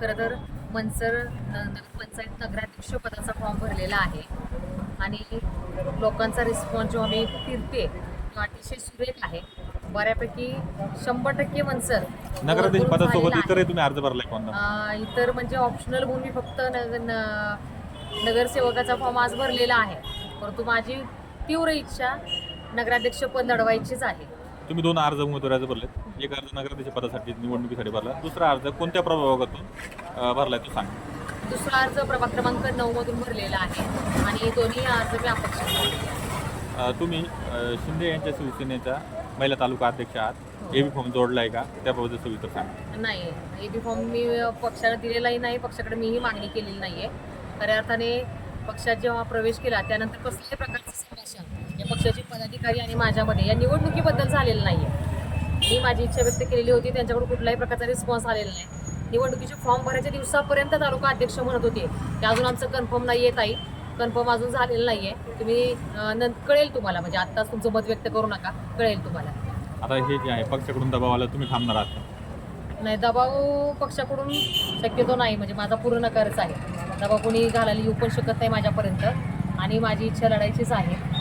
खरं तर मनसर अ, नगरपंचायत नगराध्यक्ष पदाचा फॉर्म भरलेला आहे. आणि लोकांचा रिस्पॉन्स जो आम्ही फिरते तो अतिशय सुरेख आहे. बऱ्यापैकी शंभर टक्के मनसर नगराध्यक्ष पदासोबत. इतरही तुम्ही अर्ज भरलाय कोणता इतर म्हणजे ऑप्शनल म्हणून मी फक्त नगरसेवकाचा फॉर्म आज भरलेला आहे. परंतु माझी तीव्र इच्छा नगराध्यक्ष पद लढवायचीच आहे. तुम्ही दोन अर्ज उमेदवारी अर्ज भरलेत. एक अर्ज नगराध्यक्ष पदासाठी निवडणुकीसाठी भरला. दुसरा अर्ज कोणत्या प्रभागातून भरलाय तो सांग. दुसरा अर्ज प्रभाग क्रमांक नऊ मधून भरलेला आहे आणि दोन्ही अर्ज मी अपक्ष तुम्ही शिंदे यांच्या शिवसेनेचा महिला तालुका अध्यक्ष आहात. ए बी फॉर्म जोडलाय का? त्याबाबत सविस्तर सांगा. नाही ए बी फॉर्म मी पक्षाला दिलेलाही नाही पक्षाकडे मीही मागणी केलेली नाहीये. खऱ्या अर्थाने पक्षात जेव्हा प्रवेश केला त्यानंतर कसल्याही प्रकारचं संभाषण पक्षाचे पदाधिकारी आणि माझ्यामध्ये. या निवडणुकीबद्दल झालेलं नाहीये. मी माझी इच्छा व्यक्त केलेली होती त्यांच्याकडून कुठलाही प्रकारचा रिस्पॉन्स आलेला नाही. निवडणुकीचे फॉर्म भरायच्या दिवसापर्यंत तालुका अध्यक्ष म्हणत होते की अजून आमचं कन्फर्म नाही येत आहे कन्फर्म अजून झालेलं नाहीये. तुम्ही अं, नं- कळेल तुम्हाला. म्हणजे आत्ताच तुमचं मत व्यक्त करू नका. कळेल तुम्हाला. आता हे जे आहे पक्षाकडून दबाव आला तुम्ही थांबणार आहात नाही दबाव पक्षाकडून शक्यतो नाही. म्हणजे माझा पूर्ण नकारच आहे. दबाव कोणी घालायला येऊ पण शकत नाही माझ्यापर्यंत. आणि माझी इच्छा लढायचीच आहे.